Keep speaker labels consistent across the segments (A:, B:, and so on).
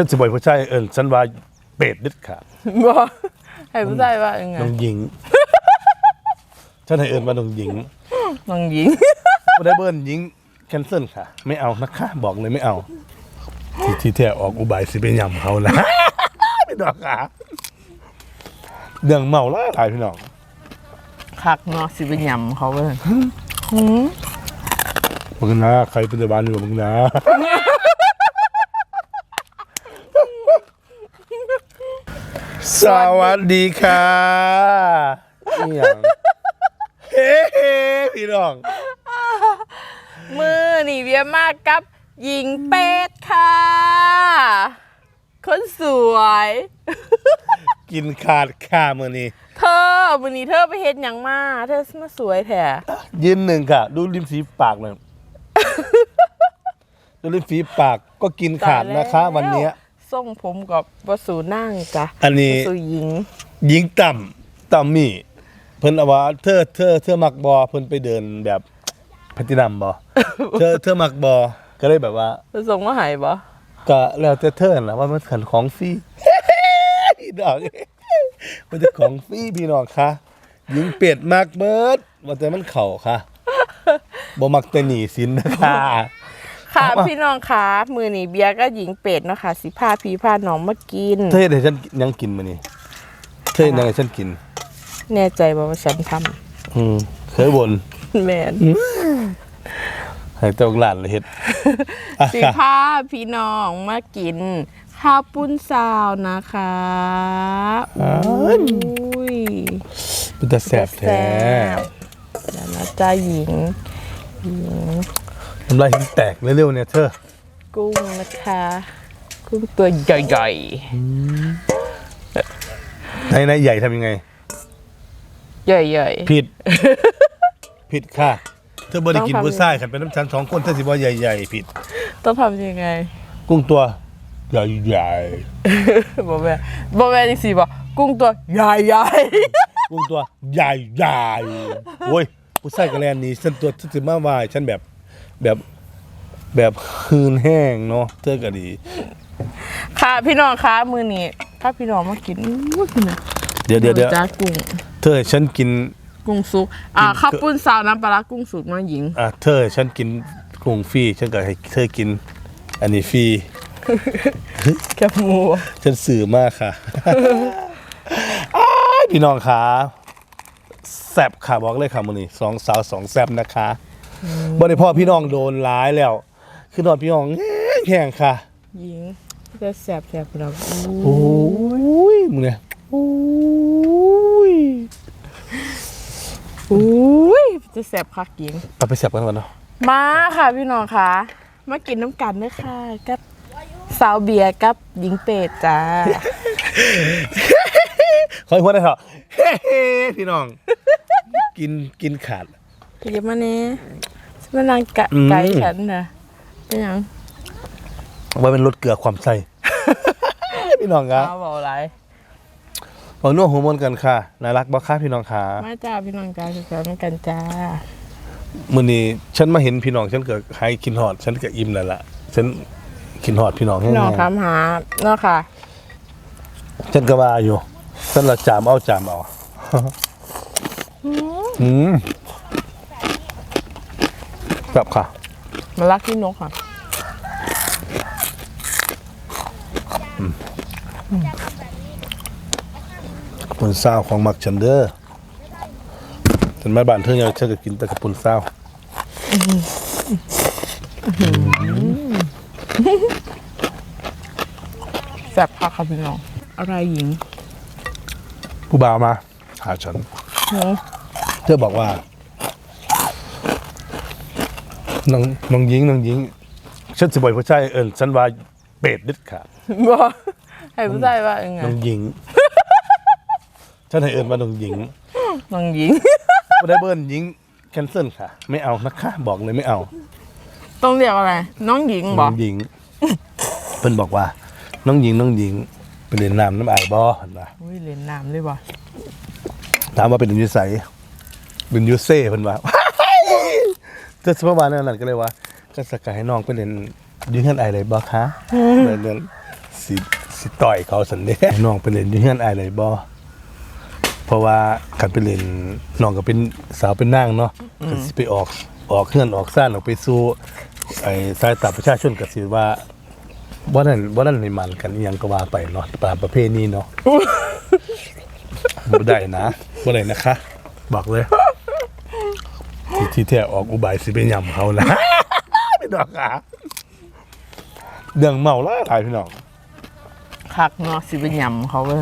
A: ฉันสิบ่อยผู้ชายเอิ้นฉันว่าเป็ดเด็ดขาด
B: บ่ให้ผู้ชายว่ายังไง
A: น้องหญิง ฉันให้เอิ้นว่าน้องหญิง
B: น้องหญิง
A: บ่ได้เบิ้นหญิงแคนเซิลค่ะ ไม่เอานะคะ บอกเลยไม่เอา ที่ที่แท้ออกอุบายสิไปยำเขานะพี่น้องค่ะเรื่องเมาแล้วหลายพี่น้อง
B: คักเนาะสิไปยำเขาเลย
A: มึงนะใครเป็นพยาบาลอยู่มึงนะ สวัสดีค่ะนี่ยังเฮ้พี่น้อง
B: มือนี่เวียมากกับหญิงเป็ดค่ะ คนสวย
A: กินขาดค่ามือนี้
B: เธอมือนี้เธอไปเฮ็ดหยังมา เธอมาสวยแท้
A: ยืนหนึ่งค่ะ ดูริมฝีปากหน่อยดูริมฝีปากก็กินขาดนะคะ วันเนี้ย
B: ส่งผมกับบสูนั่งจ้ะ
A: อันนี้
B: บสูหญิง
A: หญิงต่ำต่ำมี่เพิ่นเอาว่าเธอเธอเธอมักบอเพิ่นไปเดินแบบแพลตินัมบอ เธอเธอมักบอก็เลยแบบว่า
B: จะส่งมาใหายบ่
A: ก็แล้วแต่เธอนะว่ามันขันของฟรี พี่น้องมันจะของฟรีพี่น้องคะหญิงเป็ดมากเบิดว่าแต่มันเข่าค่ะบ่มักแต่หนีสินนะคะ
B: ค่ะ
A: เอามา
B: พี่น้องคะมือนี่เบียร์ก็หญิงเป็ดเนาะค่ะสิพาพี่พาน้องมากิน
A: เธอเห็นให้ฉันยังกินมานี่เธอเห็นยังให้ฉันกิน
B: แน่ใจบ่ว่าฉันทำ
A: อืมเคยบน
B: แม่น
A: ให้เจ้าหลานเลยเฮ็ดอะ
B: สิ
A: ค่ะ
B: พาพี่น้องมากิน ข้าวปุ้นซาวนะคะอุ้ย
A: เป็นตาแสบแท้
B: เดี๋ยวนะจ้าหญิงหญิง
A: น้ำลายฉันแตกเร็วๆเนี่ยเธอ
B: กุ้งนะคะ กุ้งตัวใหญ่
A: ในในใหญ่ทำยังไง
B: ๆ ใหญ่
A: ผิด ผิดค่ะ เธอบ่ได้กิน
B: ต้องทำ
A: ผู้ชายขันเป็นน้ำชันสองคนเธอสิบ่ใหญ่ๆผิด
B: ๆ ต้องทำยังไง
A: กุ้งตัว ใหญ่
B: บอแม่นบอแม่นจริงๆบอกกุ้งตัวใหญ่
A: ๆกุ้งตัวใหญ่ๆโอ้ยผู้ชายกระแลนหนี้ฉันตัวฉันสิมาวายฉันแบบ แบบแบบคืนแห้งเนาะเธอก็ดี
B: ๆค่ะพี่น้องคะมือนี้ถ้าพี่น้องมากินอู้ยนะ
A: เดี๋ยวเดี๋ยวเดี๋ยว
B: จ้ากุ้ง
A: เธอให้ฉันกิน
B: กุ้งซุกอ่า
A: กิน
B: ข้าวปุ้นซาวน้ำปลาร้ากุ้งสุกน้องหญิง
A: อะเธอให้ฉันกินกุ้งฟรีฉันก็ให้เธอกิน อันนี้ฟรี
B: แคบหมู
A: ฉันสื่อมากค่ะ อ้ายพี่น้องขาแซบค่ะบอกเลยค่ะมือนี้สองสาวสองแซบนะคะ บ่ได้พ่อพี่น้องโดนร้ายแล้ว คือนอนพี่น้องแห้งๆค่ะ
B: หญิงจะแสบแสบเรา
A: โอ้ยมึงเนี่ยโอ้ย
B: อุ้ยจะแสบคักหญิง
A: ไปไปแซบกันก่อนเนาะ
B: มาค่ะพี่น้องคะมากินน้ำกันเด้อค่ะกับสาวเบียร์กับหญิงเป็ดจ้า
A: ขอให้หัวได้เถอะเฮ้ๆพี่น้อง กินกินขาด
B: เดี๋ยวมาเนี่ย มานางกะ
A: อืม
B: ไก่ฉันนะเป็นหยัง
A: ว่าเป็นรถเกลือความใส่ พี่น้องครับ
B: เอาบอกอะไร
A: เอานัวหัวมนกันค่ะน่ารักบ่ค่ะพี่น้องขา
B: มาจ้าพี่น้องจ้าสุขสันต์กันจ้า
A: มื่อนี้ฉันมาเห็นพี่น้องฉันเกิดใครกินหอด ฉันก็อิ่มแล้วล่ะฉันกินหอดพี่น้อง
B: พี่น้อง
A: แห้
B: ถางมหาเนาะค่ะ
A: ๆฉันก็ว่าอยู่ฉันละจามเอาจามเอาอืม แบบค่ะ
B: มารักที่นกค่ะ
A: ปุ่นซาวของมักฉันเด้อฉันมาบ้านเธอยังฉันก็กินแต่กับปุ่นซาว
B: แซ่บค่ะค่ะพี่น้อง อะไรหญิง
A: ผู้บ่าวมา หาฉัน
B: หนู
A: เธอบอกว่า น้องน้องหญิงน้องหญิงฉันสิบ่อยผู้ชายเอิ้นฉันว่าเป็ดเด็ดขาด
B: บอกให้ผู้ชายว่ายังไง
A: น้องหญิงฉันให้เอิ้นว่าน้องหญิง
B: น้องหญิง
A: บ่ได้เบิ้นหญิงแคนเซิลค่ะ ไม่เอานะคะบอกเลยไม่เอา
B: ต้องเรียกอะไร น้องหญิงบ
A: น้
B: อ
A: อกงหญิงเพิ่นบอกว่า น้องหญิงน้องหญิงไปเรียนน้ำน้ำอายบ่เห็นป่ะ
B: อุ้ยเล่นน้ำเลยบ่
A: ถามว่าเป็นยูไสเป็นยูเซ่เพิ่นว่าเธอสมบานนั่นนะก็เลยว่า ก็สกายให้น้องไปเรียนอยืนเงินไอายเลยบ่คะเรียนเรียนเซสิสิต่อยเขาสันเด้น้องไปเล่นอยี่เฮือนอายเลยบ่เพราะว่าคันไปเล่นน้องก็เป็นสาวเป็นนางเนาะก็สิไปออกออกเฮือนออกซ่านออกไปสู่ไอ้สายตาประชาชนก็สิว่าบ่นั่นบ่นั่นนี่มันกันอิหยังก็ว่าไปเนาะตามประเพณีเนาะ บ่ได้นะบ่ได้นะคะ บอกเลย ที่ที่แท้ออกอุบายสิเป็นยำเขานะ พี่น้องอะเรื่องเมาแล้วหลายพี่น้อง
B: คักเนาะสิเป็นยำเขาเลย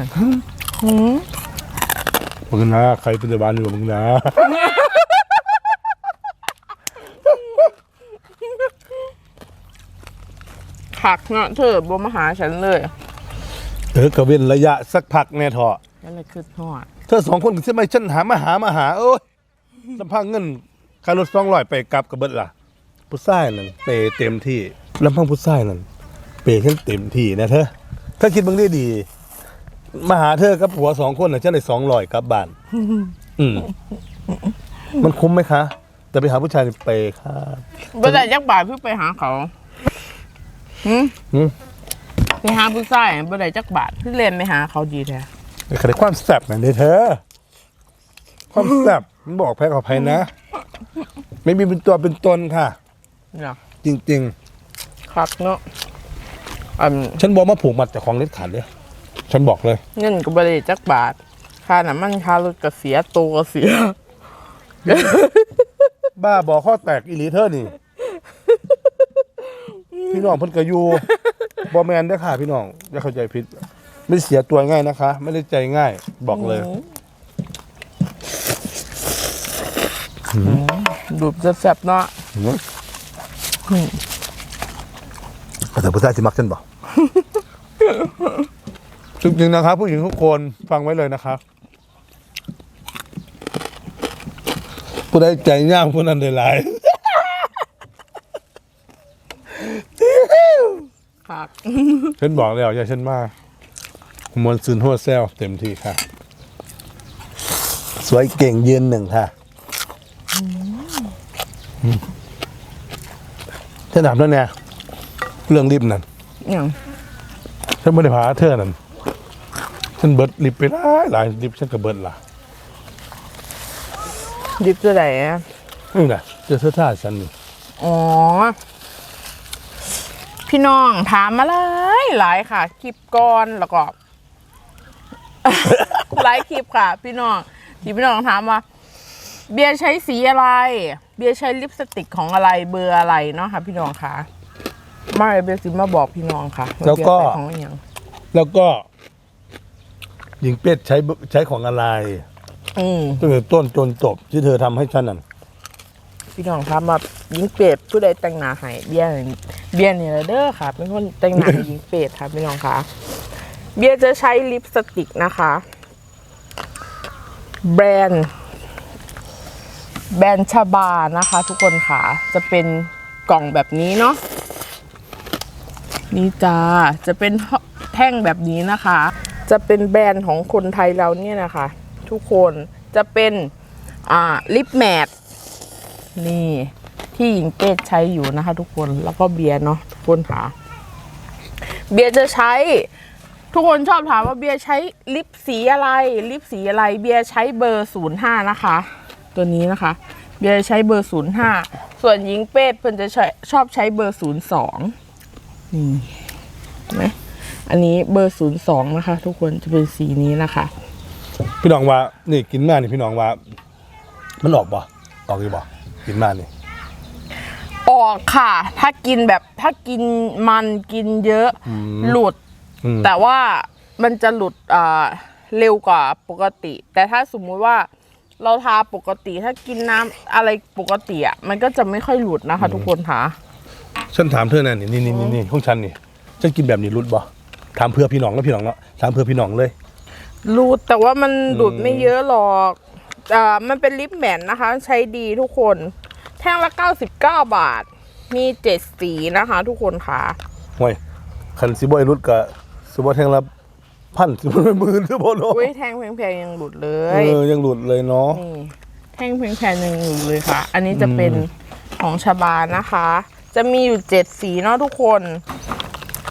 A: มึงนะใครเป็นพยาบาลอยู่กับมึงนะ
B: คักเนาะเธอบ่มาหาฉันเลย
A: เออกระเว้นระยะสักพักแน่เถอะ
B: ก็เลยคือทอด
A: เธอสองคนใช่ไหมฉันหามาหามาหา เอ้ยลำพังเงิน ค่ารถสองร้อยไปกลับกับเบิดล่ะผู้ชายนั่นเปย์เต็มที่ลำพังผู้ชายนั่นเปย์ฉันเต็มที่นะเธอถ้าคิดเบางได้ดีมาหาเธอกับผัวสองคนน่ะฉันได้สองร้อยกลับบ้าน อืมมันคุ้มไหมคะ แต่ไปหาผู้ชายนี่เปย์ค่ะ
B: บ่ได้จักบาทเพื่อไปหาเขาหืม
A: หืม
B: ไปหาผู้ชายบ่ได้จักบาทเพื่อเรียนไปหาเขาดีแท้
A: ไอ้ขนาดความแซ่บนั่นเด้เธอความแซ่บมันบอกแพ้ขออภัยนะ ไม่มีเป็นตัวเป็นตนค่ะ
B: เนาะ
A: จริง
B: คักเนาะอัน
A: ๆ ฉันบอกมาผูกมัดแต่ของเล็ดขาดเลยฉันบอกเลย
B: เงินก็บ่ได้จักบาท ค่าน้ำมันค่ารถก็เสียตัวก็เสีย
A: บ้าบอกข้อแตกอีหลีเธอนี่ พี่น้องเพิ่นกอยู่บอแมนเด้อค่ะ พี่น้องอย่าเข้าใจผิด ไม่ได้เสียตัวง่ายนะคะ ไม่ได้ใจง่าย บอกเลย
B: ดูดแซ่บๆเนาะ
A: แต่ผู้ชายที่มักฉันบอกจริงๆนะครับ ผู้หญิงทุกคนฟังไว้เลยนะครับผู้ใดใจย่างผู้นั้นได้หลาย
B: คัก
A: ฉันบอกแล้วอย่าฉันมากมวลซืนหัวแซวเต็มที่ค่ะ สวยเก่งยืนหนึ่งค่ะ อืมฉันถามแล้วเนี่ยเรื่องริบนั่น
B: อย่าง
A: ฉันไม่ได้พาเธอนั่นฉันเบิดริบไปหลายหลายริบฉันก็เบิดละ
B: ดิบจะไหนอะ
A: นี่นะเจอเสื้อท่าฉันนี่
B: อ๋อ พี่น้องถามมาหลายหลายค่ะ คลิปก่อนแล้วก็ หลายคลิปค่ะ พี่น้องที่พี่น้องถามว่า เบียร์ใช้สีอะไร เบียร์ใช้ลิปสติกของอะไรเบอร์อะไรเนาะค่ะ พี่น้องค่ะมาเบียร์สิมาบอกพี่น้องค่ะา
A: แล้วก็
B: เบียร์ใช้ของอหย่าง
A: แล้วก็ หญิงเป็ดใช้ใช้ของอะไร
B: อืม
A: ตั้งแต่ต้นจนจบที่เธอทำให้ฉันนั่น
B: พี่น้องครับมายิงเป็ดผู้ใดแต่งหน้าให้เบียร์เบียร์เนี่ยเด้อค่ะเป็นคนแต่งหน้าให้ ยิงเป็ดค่ะพี่น้องค่ะเบียร์จะใช้ลิปสติกนะคะ แบรนด์ แบรนด์ชาบานะคะ ทุกคนค่ะ จะเป็นกล่องแบบนี้เนาะนี่จ้าจะเป็นแท่งแบบนี้นะคะ จะเป็นแบรนด์ของคนไทยเราเนี่ยนะคะ ทุกคนจะเป็นอ่าลิปแมทนี่ที่หญิงเป็ดใช้อยู่นะคะ ทุกคนแล้วก็เบียร์เนาะทุกคนค่ะ เบียร์จะใช้ทุกคนชอบถามว่าเบียร์ใช้ลิปสีอะไร ลิปสีอะไร เบียร์ใช้เบอร์ศูนย์ห้านะคะ ตัวนี้นะคะเบียร์ใช้เบอร์ศูนย์ห้าส่วนหญิงเป็ดเพิ่นจะใช้ชอบใช้เบอร์ศูนย์สองนี่เห็นไหมอันนี้เบอร์ศูนย์สองนะคะ ทุกคนจะเป็นสีนี้นะคะ
A: พี่น้องว่านี่กินมานี่พี่น้องว่า มันออกบ่ออกดีบ่กินมานี่
B: ออกค่ะ ถ้ากินแบบถ้ากินมันกินเยอะหลุด
A: อืม
B: แต่ว่ามันจะหลุดอ่าเร็วกว่าปกติ แต่ถ้าสมมุติว่า เราทาปกติถ้ากินน้ำอะไรปกติอะมันก็จะไม่ค่อยหลุดนะคะ ทุกคนค่ะ
A: ฉันถามเธอนั่นนี่นี่นี่นี่ของฉันนี่ฉันกินแบบนี้รุดบ่ถามเพื่อพี่น้องแล้วพี่น้องเนาะถามเพื่อพี่น้องเลย
B: หลุดแต่ว่ามันหลุดไม่เยอะหรอกอ่ามันเป็นลิปแมนนะคะ ใช้ดีทุกคน แท่งละ 99 บาท มีเจ็ดสีนะคะ ทุกคนค่ะ
A: ห่วยคันสิบ่ไอ้รุดก็สิบ่แทงละ พันสิบ่เป็นหมื่นสิบ่เนาะ
B: อุ้ยแท่งแพงๆยังหลุดเล
A: เอย อยังหลุดเลยเนาะ
B: นี่แท่งแพงๆยังอยู่เลยค่ะ อันนี้จะเป็นของชาบานะคะ จะมีอยู่เจ็ดสีเนาะทุกคน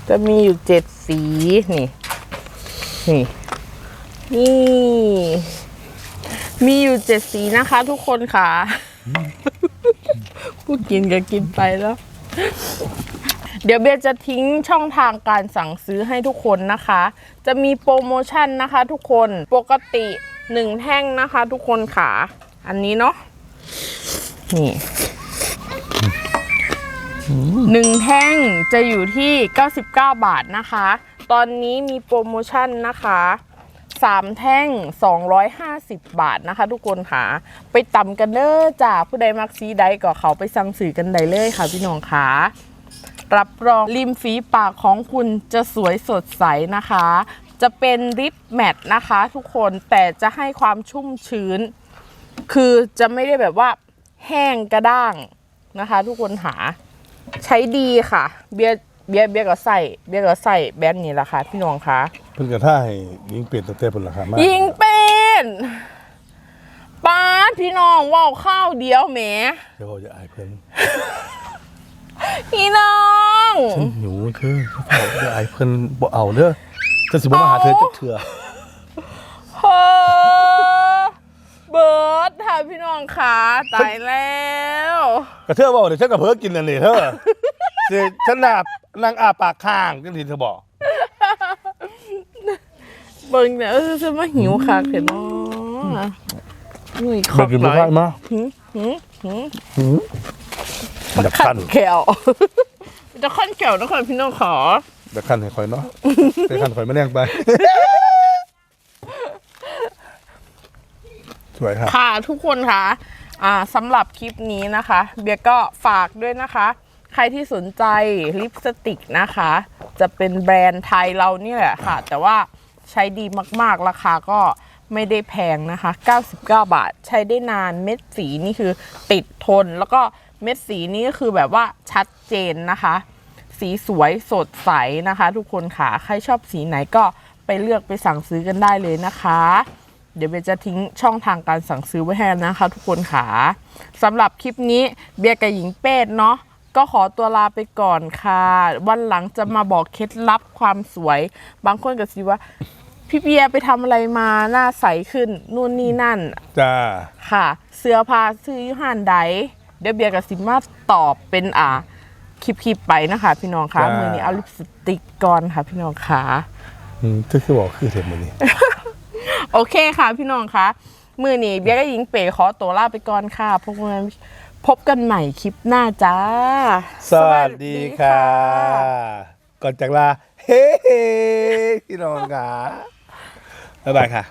B: จะมีอยู่เจ็ดสีนี่นี่นี่ มีอยู่เจ็ดสีนะคะ ทุกคนค่ะพูดกินก็กินไปแล้ว เดี๋ยวเบียร์จะทิ้งช่องทางการสั่งซื้อให้ทุกคนนะคะ จะมีโปรโมชั่นนะคะทุกคนปกติหนึ่งแท่งนะคะทุกคนค่ะอันนี้เนาะนี่หนึ่งแท่งจะอยู่ที่ 99 บาทนะคะ ตอนนี้มีโปรโมชั่นนะคะสามแท่ง 250 บาทนะคะ ทุกคนค่ะ ไปต่ำกันเด้อจ้าผู้ใดมักซีใดก็เขาไปสั่งสื่อกันได้เลยค่ะพี่น้องค่ะ รับรองริมฝีปากของคุณจะสวยสดใสนะคะ จะเป็นริปแมตนะคะทุกคนแต่จะให้ความชุ่มชื้น คือจะไม่ได้แบบว่าแห้งกระด้างนะคะ ทุกคนหาใช้ดีค่ะ เบียร์เบียร์เบียร์ก็ใส่เบียร์ก็ใส่แบรนด์นี้แหละค่ะพี่น้องคะ
A: เพิ่นกระท่าให้ยิงเปลี่ยนตั้งแต่เพิ่นราคามาก
B: ยิงเป็นป้าดพี่น้องว่าวข้าวเดียวแหม
A: เดี๋ยวเขาจะอายเพิ่น
B: พี่น้อง
A: ฉันหิวเธอเขาจะอายเพิ่นบ่เอาเด้อจะสิบ่มาหาเธอจักเทื่อ
B: เฮ้อเบิร์ดค่ะพี่น้องขาตายแล้ว
A: กระเทื่อบ่เดี๋ยวฉันก็เพิ่กินนั่นนี่เธอสิฉันน่ะนั่งอ้าปากค้างจังซี่เธอบอก
B: เบิ่งเนี่ยเออจะมาหิวค่ะเห็นเนาะอุ้ยข
A: เบิ
B: อกบ
A: กิน
B: ห
A: บ่
B: น่อย
A: ได้มา
B: หืมหืมหืม
A: หืมอยาก
B: ขั้
A: คั่
B: น
A: น
B: แขวจะขั้นแขวนะคะพี่น้องขอ
A: อยากคั่นให้ข่อยเนาะไปคั่นข่อยมาแรงไปสวยครับ
B: ค่ะทุกคนคะอ่าสำหรับคลิปนี้นะคะ เบียร์ก็ฝากด้วยนะคะ ใครที่สนใจลิปสติกนะคะ จะเป็นแบรนด์ไทยเรานี่แหละค่ะ แต่ว่าใช้ดีมากๆราคาก็ไม่ได้แพงนะคะ 99 บาท ใช้ได้นานเม็ดสีนี่คือติดทนแล้วก็ เม็ดสีนี่ก็คือแบบว่าชัดเจนนะคะ สีสวยสดใสนะคะ ทุกคนค่ะ ใครชอบสีไหนก็ไปเลือกไปสั่งซื้อกันได้เลยนะคะ เดี๋ยวเบียร์จะทิ้งช่องทางการสั่งซื้อไว้ให้นะคะ ทุกคนค่ะสำหรับคลิปนี้เบียร์กับหญิงเป็ดเนาะก็ขอตัวลาไปก่อนค่ะ วันหลังจะมาบอกเคล็ดลับความสวย บางคนก็สิว่า พี่เบียร์ไปทำอะไรมาหน้าใสขึ้นนู่นนี่นั่น
A: จ้า
B: ค่ะ เสื้อผ้าซื้ออยูหันใด เดี๋ยวเบียร์กับสิมาตอบเป็นอ่าคลิปๆไปนะคะ พี่น้องคะ
A: จ้า มื
B: มือนี้เอาลิปสติกก่อนค่ะ พี่น้องคะ
A: อืมที่คือบอกคือเทมมื้อนี้
B: โอเคค่ะ พี่น้องคะมือนี้เบียร์กับหญิงเป๋ขอตัวลาไปก่อนค่ะพบกันพบกันใหม่คลิปหน้าจ้า
A: สวัสดีค่ะ ก่อนจากลา เฮ้พี่น้องค่ะบ๊ายบายค่ะ